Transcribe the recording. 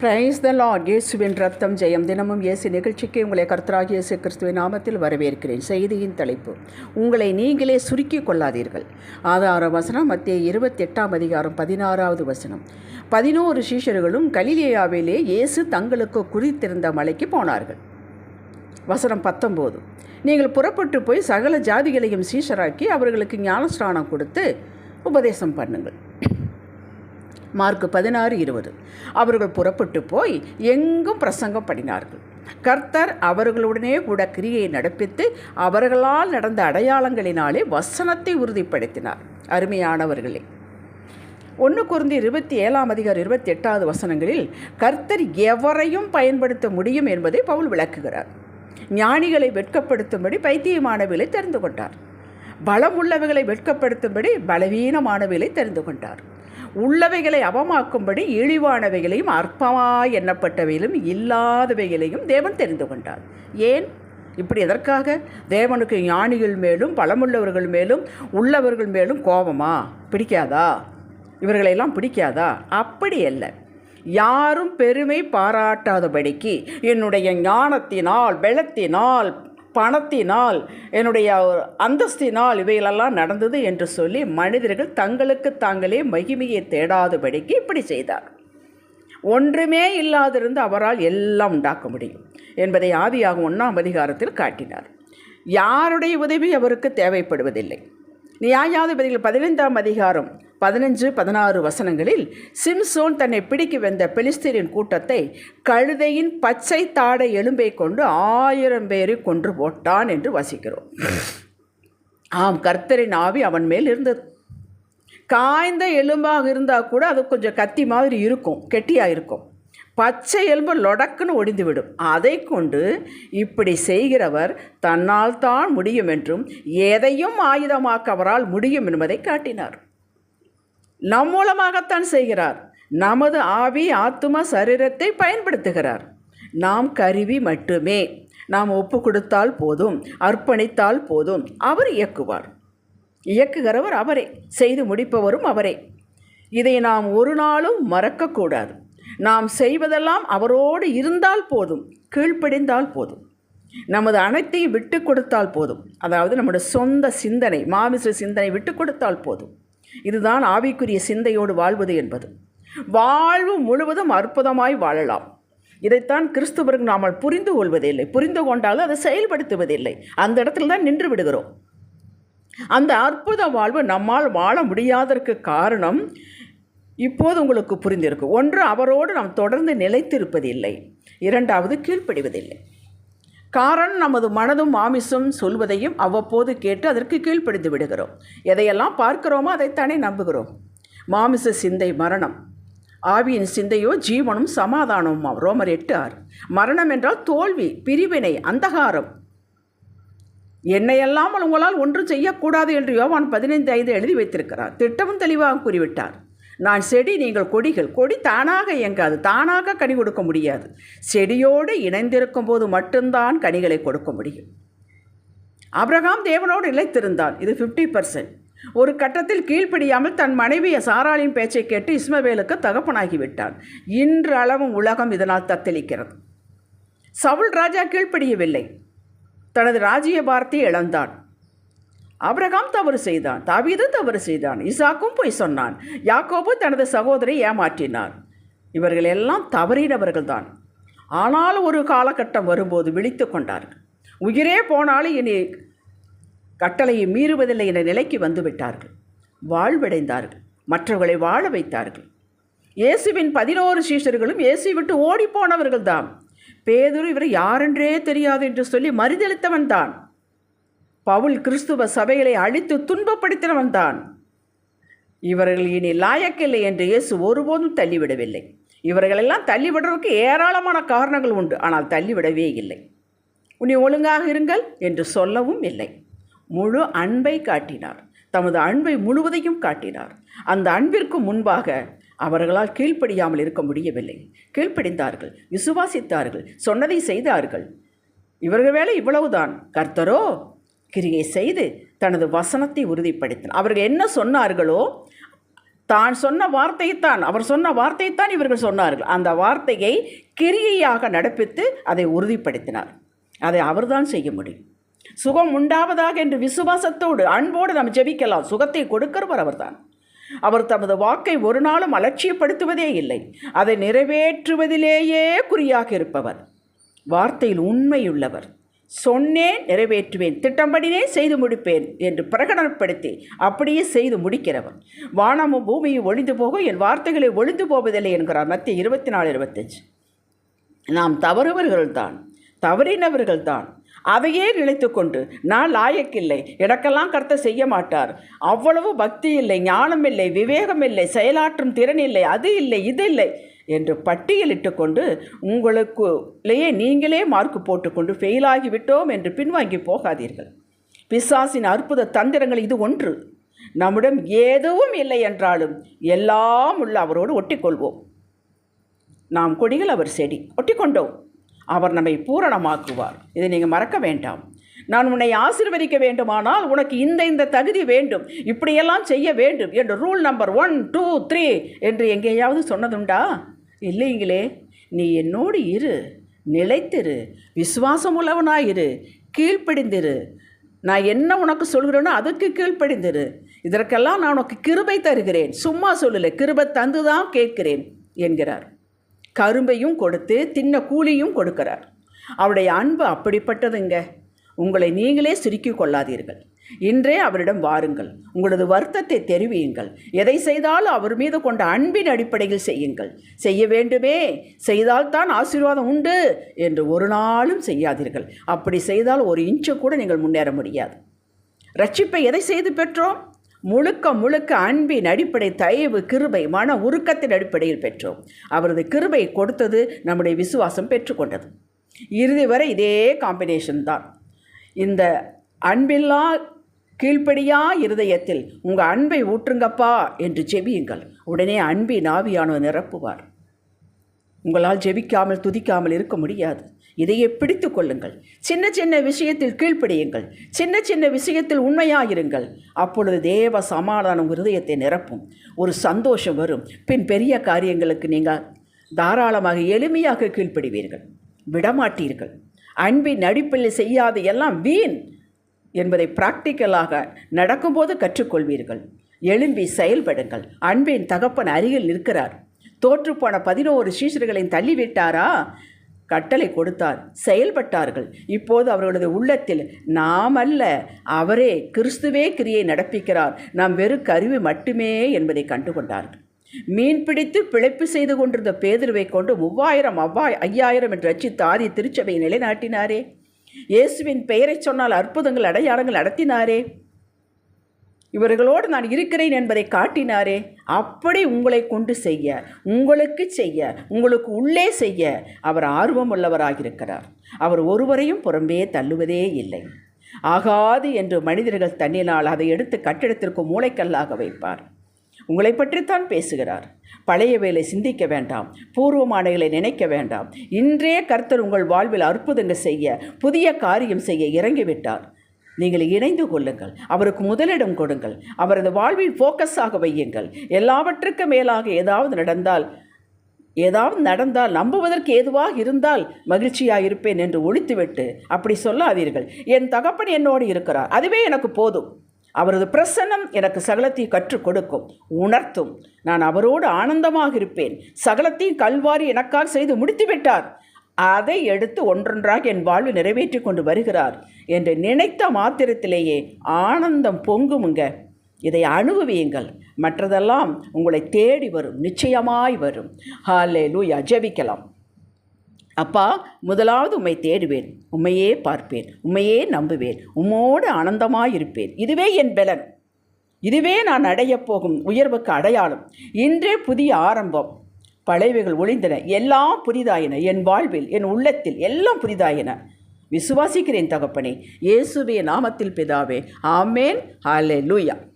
Praise the Lord இயேசுவின் ரத்தம் ஜெயம். தினமும் இயேசு நிகழ்ச்சிக்கு உங்களை கர்த்தராகிய இயேசு கிறிஸ்துவின் நாமத்தில் வரவேற்கிறேன். செய்தியின் தலைப்பு உங்களை நீங்களே சுருக்கிக் கொள்ளாதீர்கள். ஆதார வசனம் மத்திய இருபத்தி எட்டாம் அதிகாரம் பதினாறாவது வசனம். பதினோரு சீஷர்களும் கலிலேயாவிலே இயேசு தங்களுக்கு குறித்திருந்த மலைக்கு போனார்கள். வசனம் பத்தொம்போது நீங்கள் புறப்பட்டு போய் சகல ஜாதிகளையும் சீஷராக்கி அவர்களுக்கு ஞானஸ்நானம் கொடுத்து உபதேசம் பண்ணுங்கள். மார்க் பதினாறு இருபது. அவர்கள் புறப்பட்டு போய் எங்கும் பிரசங்கம் பண்ணினார்கள் கர்த்தர் அவர்களுடனே கூட கிரியை நடப்பித்து அவர்களால் நடந்த அடையாளங்களினாலே வசனத்தை உறுதிப்படுத்தினார். அருமையானவர்களே ஒன்று குருந்தி இருபத்தி ஏழாம் அதிகார் இருபத்தி எட்டாவது வசனங்களில் கர்த்தர் எவரையும் பயன்படுத்த முடியும் என்பதை பவுல் விளக்குகிறார். ஞானிகளை வெட்கப்படுத்தும்படி பைத்தியமானவர்களை தெரிந்து கொண்டார். பலம் வெட்கப்படுத்தும்படி பலவீனமானவைகளை தெரிந்து கொண்டார். உள்ளவைகளை அவமாக்கும்படி இழிவானவைகளையும் அற்பமாய் எண்ணப்பட்டவைகளும் இல்லாதவைகளையும் தேவன் தெரிந்து கொண்டார். ஏன்? இப்படி எதற்காக? தேவனுக்கு ஞானிகள் மேலும் பலமுள்ளவர்கள் மேலும் உள்ளவர்கள் மேலும் கோபமா? பிடிக்காதா? இவர்களையெல்லாம் பிடிக்காதா? அப்படி அல்ல. யாரும் பெருமை பாராட்டாதபடிக்கு என்னுடைய ஞானத்தினால் பலத்தினால் பணத்தினால் என்னுடைய அந்தஸ்தினால் இவைகளெல்லாம் நடந்தது என்று சொல்லி மனிதர்கள் தங்களுக்கு தாங்களே மகிமையை தேடாதபடிக்கு இப்படி செய்தார் ஒன்றுமே இல்லாதிருந்து அவரால் எல்லாம் உண்டாக்க முடியும் என்பதை ஆதியாகும் ஒன்றாம் அதிகாரத்தில் காட்டினார். யாருடைய உதவி அவருக்கு தேவைப்படுவதில்லை. நியாயாதிபதிகள் பதினைந்தாம் அதிகாரம் பதினஞ்சு பதினாறு வசனங்களில் சிம்சோன் தன்னை பிடிக்க வந்த பெலிஸ்தீரின் கூட்டத்தை கழுதையின் பச்சை தாடை எலும்பை கொண்டு ஆயிரம் பேரை கொன்று போட்டான் என்று வசிக்கிறோம். ஆம் கர்த்தரின் ஆவி அவன் மேல் இருந்தது. காய்ந்த எலும்பாக இருந்தால் கூட அது கொஞ்சம் கத்தி மாதிரி இருக்கும் கெட்டியாக இருக்கும். பச்சை எலும்பு லொடக்குன்னு ஒடிந்துவிடும். அதை கொண்டு இப்படி செய்கிறவர் தன்னால் தான் முடியும் என்றும் எதையும் ஆயுதமாக்க அவரால் முடியும் என்பதை காட்டினார். நம் மூலமாகத்தான் செய்கிறார். நமது ஆவி ஆத்துமா சரீரத்தை பயன்படுத்துகிறார். நாம் கருவி மட்டுமே. நாம் ஒப்பு கொடுத்தால் போதும் அர்ப்பணித்தால் போதும் அவர் இயக்குவார். இயக்குகிறவர் அவரே செய்து முடிப்பவரும் அவரே. இதை நாம் ஒரு நாளும் மறக்கக்கூடாது. நாம் செய்வதெல்லாம் அவரோடு இருந்தால் போதும் கீழ்ப்படிந்தால் போதும். நமது அனைத்தையும் விட்டு கொடுத்தால் போதும். அதாவது நம்முடைய சொந்த சிந்தனை மாமிச சிந்தனை விட்டு கொடுத்தால் போதும். இதுதான் ஆவிக்குரிய சிந்தையோடு வாழ்வது என்பது. வாழ்வு முழுவதும் அற்புதமாய் வாழலாம். இதைத்தான் கிறிஸ்துவருக்கு நாம் புரிந்து கொள்வதில்லை. புரிந்து கொண்டாலும் அதை செயல்படுத்துவதில்லை. அந்த இடத்துல தான் நின்று விடுகிறோம். அந்த அற்புத வாழ்வு நம்மால் வாழ முடியாததற்கு காரணம் இப்போது உங்களுக்கு புரிந்திருக்கு ஒன்று அவரோடு நாம் தொடர்ந்து நிலைத்திருப்பதில்லை. இரண்டாவது கீழ்ப்படிவதில்லை. காரணம் நமது மனதும் மாமிசும் சொல்வதையும் அவ்வப்போது கேட்டு அதற்கு கீழ்ப்படிந்து விடுகிறோம். எதையெல்லாம் பார்க்கிறோமோ அதைத்தானே நம்புகிறோம். மாமிச சிந்தை மரணம். ஆவியின் சிந்தையோ ஜீவனும் சமாதானமும்? ரோமர் எட்டு ஆறு. மரணம் என்றால் தோல்வி பிரிவினை அந்தகாரம். என்னையெல்லாமல் உங்களால் ஒன்றும் செய்யக்கூடாது என்று யோவான் பதினைந்து ஐந்து எழுதி வைத்திருக்கிறார். திட்டமும் தெளிவாக கூறிவிட்டார். நான் செடி நீங்கள் கொடிகள். கொடி தானாக இயங்காது. தானாக கனி கொடுக்க முடியாது. செடியோடு இணைந்திருக்கும் போது மட்டும்தான் கனிகளை கொடுக்க முடியும். அப்ரஹாம் தேவனோடு இழைத்திருந்தான் இது ஃபிஃப்டி பர்சன்ட் ஒரு கட்டத்தில் கீழ்ப்படியாமல் தன் மனைவியை சாராளின் பேச்சை கேட்டு இஸ்மவேலுக்கு தகப்பனாகிவிட்டான். இன்று அளவும் உலகம் இதனால் தத்தளிக்கிறது. சவுல் ராஜா கீழ்ப்படியவில்லை. தனது ராஜ்ய பாரத்தை இழந்தான். அப்ரகாம் தவறு செய்தான் தாவீது தவறு செய்தான் இசாக்கும் போய் சொன்னான் யாக்கோபு தனது சகோதரை ஏமாற்றினார். இவர்கள் எல்லாம் தவறினவர்கள்தான். ஆனால் ஒரு காலகட்டம் வரும்போது விழித்து கொண்டார்கள். உயிரே போனாலும் இனி கட்டளையை மீறுவதில்லை என நிலைக்கு வந்து விட்டார்கள் வாழ்வடைந்தார்கள். மற்றவர்களை வாழ வைத்தார்கள். இயேசுவின் பதினோரு சீஷர்களும் இயேசு விட்டு ஓடிப்போனவர்கள்தான் பேதுரு இவர் யாரென்றே தெரியாது என்று சொல்லி மறுதளித்தவன் தான் பவுல் கிறிஸ்துவ சபைகளை அழித்து துன்பப்படுத்தினவன் தான் இவர்கள் இனி லாயக்கில்லை என்று இயேசு ஒருபோதும் தள்ளிவிடவில்லை. இவர்களெல்லாம் தள்ளிவிடுறதுக்கு ஏராளமான காரணங்கள் உண்டு. ஆனால் தள்ளிவிடவே இல்லை. உன்னை ஒழுங்காக இருங்கள் என்று சொல்லவும் இல்லை. முழு அன்பை காட்டினார். தமது அன்பை முழுவதையும் காட்டினார். அந்த அன்பிற்கு முன்பாக அவர்களால் கீழ்ப்படியாமல் இருக்க முடியவில்லை. கீழ்ப்படிந்தார்கள் விசுவாசித்தார்கள் சொன்னதை செய்தார்கள். இவர்கள் வேலை இவ்வளவுதான். கர்த்தரோ கிரியை செய்து தனது வசனத்தை உறுதிப்படுத்தினார். அவர்கள் என்ன சொன்னார்களோ தான் சொன்ன வார்த்தையைத்தான் அவர் சொன்ன வார்த்தையைத்தான் இவர்கள் சொன்னார்கள். அந்த வார்த்தையை கிரியையாக நடப்பித்து அதை உறுதிப்படுத்தினார். அதை அவர்தான் செய்ய முடியும். சுகம் உண்டாவதாக என்று விசுவாசத்தோடு அன்போடு நாம் ஜெபிக்கலாம். சுகத்தை கொடுக்கிறவர் அவர்தான். அவர் தமது வாக்கை ஒரு நாளும் அலட்சியப்படுத்துவதே இல்லை. அதை நிறைவேற்றுவதிலேயே குறியாக இருப்பவர். வார்த்தையில் உண்மையுள்ளவர். சொன்னேன் நிறைவேற்றுவேன் திட்டம்படினே செய்து முடிப்பேன் என்று பிரகடனப்படுத்தி அப்படியே செய்து முடிக்கிறவர். வானமும் பூமியும் ஒளிந்து போக என் வார்த்தைகளை ஒளிந்து போவதில்லை என்கிறார். மத்திய இருபத்தி நாலு இருபத்தஞ்சு. நாம் தவறுவர்கள்தான் தவறினவர்கள்தான் அதையே நினைத்து கொண்டு நான் லாயக்கில்லை எனக்கெல்லாம் கருத்தை செய்ய மாட்டார். அவ்வளவு பக்தி இல்லை ஞானம் இல்லை விவேகம் இல்லை செயலாற்றும் திறன் இல்லை அது இல்லை இது இல்லை. என்று பட்டியலிட்டு கொண்டு உங்களுக்குள்ளேயே நீங்களே மார்க் போட்டுக்கொண்டு ஃபெயிலாகி விட்டோம் என்று பின்வாங்கி போகாதீர்கள். பிசாசின் அற்புத தந்திரங்கள் இது ஒன்று. நம்மிடம் எதுவும் இல்லை என்றாலும் எல்லாம் உள்ள அவரோடு ஒட்டிக்கொள்வோம். நாம் கொடிகள் அவர் செடி ஒட்டிக்கொண்டோம். அவர் நம்மை பூரணமாக்குவார். இதை நீங்கள் மறக்க வேண்டாம். நான் உன்னை ஆசீர்வதிக்க வேண்டுமானால் உனக்கு இந்த இந்த தகுதி வேண்டும். இப்படியெல்லாம் செய்ய வேண்டும் என்று rule number one two three என்று எங்கேயாவது சொன்னதுண்டா? இல்லைங்களே நீ என்னோடு இரு நிலைத்திரு விசுவாசம் உள்ளவனாயிரு கீழ்ப்படிந்திரு. நான் என்ன உனக்கு சொல்கிறேனோ அதுக்கு கீழ்ப்படிந்திரு. இதற்கெல்லாம் நான் உனக்கு கிருபை தருகிறேன். சும்மா சொல்லலை கிருபை தந்து தான் கேட்கிறேன் என்கிறார். கரும்பையும் கொடுத்து தின்ன கூலியும் கொடுக்கிறார். அவருடைய அன்பு அப்படிப்பட்டதுங்க. உங்களை நீங்களே சுருக்கி கொள்ளாதீர்கள். இன்றே அவரிடம் வாருங்கள். உங்களது வருத்தத்தை தெரிவியுங்கள். எதை செய்தாலும் அவர் மீது கொண்ட அன்பின் அடிப்படையில் செய்யுங்கள். செய்ய வேண்டுமே. செய்தால்தான் ஆசீர்வாதம் உண்டு என்று ஒரு நாளும் செய்யாதீர்கள். அப்படி செய்தால் ஒரு இன்ச்சு கூட நீங்கள் முன்னேற முடியாது. ரட்சிப்பை எதை செய்து பெற்றோம்? முழுக்க முழுக்க அன்பின் அடிப்படை தயவு கிருபை மன உருக்கத்தின் அடிப்படையில் பெற்றோம். அவரது கிருபை கொடுத்தது நம்முடைய விசுவாசம் பெற்றுக்கொண்டது. இறுதி வரை இதே காம்பினேஷன் தான். இந்த அன்பில்லா கீழ்ப்படியா இருதயத்தில் உங்கள் அன்பை ஊற்றுங்கப்பா என்று ஜெபியுங்கள். உடனே அன்பின் ஆவியானவர் நிரப்புவார். உங்களால் ஜெபிக்காமல் துதிக்காமல் இருக்க முடியாது. இதையே பிடித்து கொள்ளுங்கள். சின்ன சின்ன விஷயத்தில் கீழ்ப்படியுங்கள். சின்ன சின்ன விஷயத்தில் உண்மையாயிருங்கள். அப்பொழுது தேவ சமாதானம் இருதயத்தை நிரப்பும். ஒரு சந்தோஷம் வரும். பின் பெரிய காரியங்களுக்கு நீங்கள் தாராளமாக எளிமையாக கீழ்ப்படிவீர்கள். விடமாட்டீர்கள். அன்பின் நடிப்பில் செய்யாத எல்லாம் வீண். என்பதை பிராக்டிக்கலாக நடக்கும்போது கற்றுக்கொள்வீர்கள். எழும்பி செயல்படுங்கள். அன்பின் தகப்பன் அருகில் நிற்கிறார். தோற்றுப்போன பதினோரு சீஷர்களின் தள்ளிவிட்டாரா? கட்டளை கொடுத்தார். செயல்பட்டார்கள். இப்போது அவர்களது உள்ளத்தில் நாம் அல்ல அவரே கிறிஸ்துவே கிரியை நடப்பிக்கிறார். நாம் வெறும் கருவி மட்டுமே என்பதை கண்டுகொண்டார்கள். மீன் பிடித்து பிழைப்பு செய்து கொண்டிருந்த பேதுருவை கொண்டு மூவாயிரம் அவ்வாய் ஐயாயிரம் என்று ரச்சித்து ஆதி திருச்சபையை நிலைநாட்டினாரே. இயேசுவின் பெயரை சொன்னால் அற்புதங்கள் அடையாளங்கள் நடத்தினாரே. இவர்களோடு நான் இருக்கிறேன் என்பதை காட்டினாரே. அப்படி உங்களை கொண்டு செய்ய உங்களுக்கு செய்ய உங்களுக்கு உள்ளே செய்ய அவர் ஆர்வம் உள்ளவராகிருக்கிறார் அவர் ஒருவரையும் புறம்பே தள்ளுவதே இல்லை. ஆகாது என்று மனிதர்கள் தண்ணினால் அதை எடுத்து கட்டிடத்திற்கு மூளைக்கல்லாக வைப்பார். உங்களை பற்றித்தான் பேசுகிறார். பழைய வேலை சிந்திக்க வேண்டாம். பூர்வமானங்களை நினைக்க வேண்டாம். இன்றே கர்த்தர் உங்கள் வாழ்வில் அற்புதங்கள் செய்ய புதிய காரியம் செய்ய இறங்கிவிட்டார். நீங்கள் இணைந்து கொள்ளுங்கள். அவருக்கு முதலிடம் கொடுங்கள். அவரது வாழ்வில் ஃபோக்கஸாக வையுங்கள். எல்லாவற்றுக்கு மேலாக ஏதாவது நடந்தால் ஏதாவது நடந்தால் நம்புவதற்கு ஏதுவாக இருந்தால் மகிழ்ச்சியாக இருப்பேன் என்று ஒழித்துவிட்டு அப்படி சொல்லாதீர்கள். என் தகப்பன் என்னோடு இருக்கிறார். அதுவே எனக்கு போதும். அவரது பிரசன்னம் எனக்கு சகலத்தையும் கற்றுக் கொடுக்கும். உணர்த்தும். நான் அவரோடு ஆனந்தமாக இருப்பேன். சகலத்தையும் கல்வாரி எனக்காக செய்து முடித்துவிட்டார். அதை எடுத்து ஒன்றொன்றாக என் வாழ்வு நிறைவேற்றி கொண்டு வருகிறார் என்று நினைத்த மாத்திரத்திலேயே ஆனந்தம் பொங்குமுங்க. இதை அனுபவியுங்கள். மற்றதெல்லாம் உங்களை தேடி வரும். நிச்சயமாய் வரும். ஹாலே லூயா ஜெபிக்கலாம். அப்பா முதலாவது உம்மை தேடுவேன். உம்மையே பார்ப்பேன். உம்மையே நம்புவேன். உம்மோடு ஆனந்தமாயிருப்பேன். இதுவே என் பலன். இதுவே நான் அடையப் போகும் உயர்வுக்கு அடையாளம். இன்றே புதிய ஆரம்பம். பழையவைகள் ஒளிந்தன எல்லாம் புதிதாயின. என் வாழ்வில் என் உள்ளத்தில் எல்லாம் புதிதாயின. விசுவாசிக்கிறேன் தகப்பனே. இயேசுவே நாமத்தில் பிதாவே. ஆமேன். ஹாலே லூயா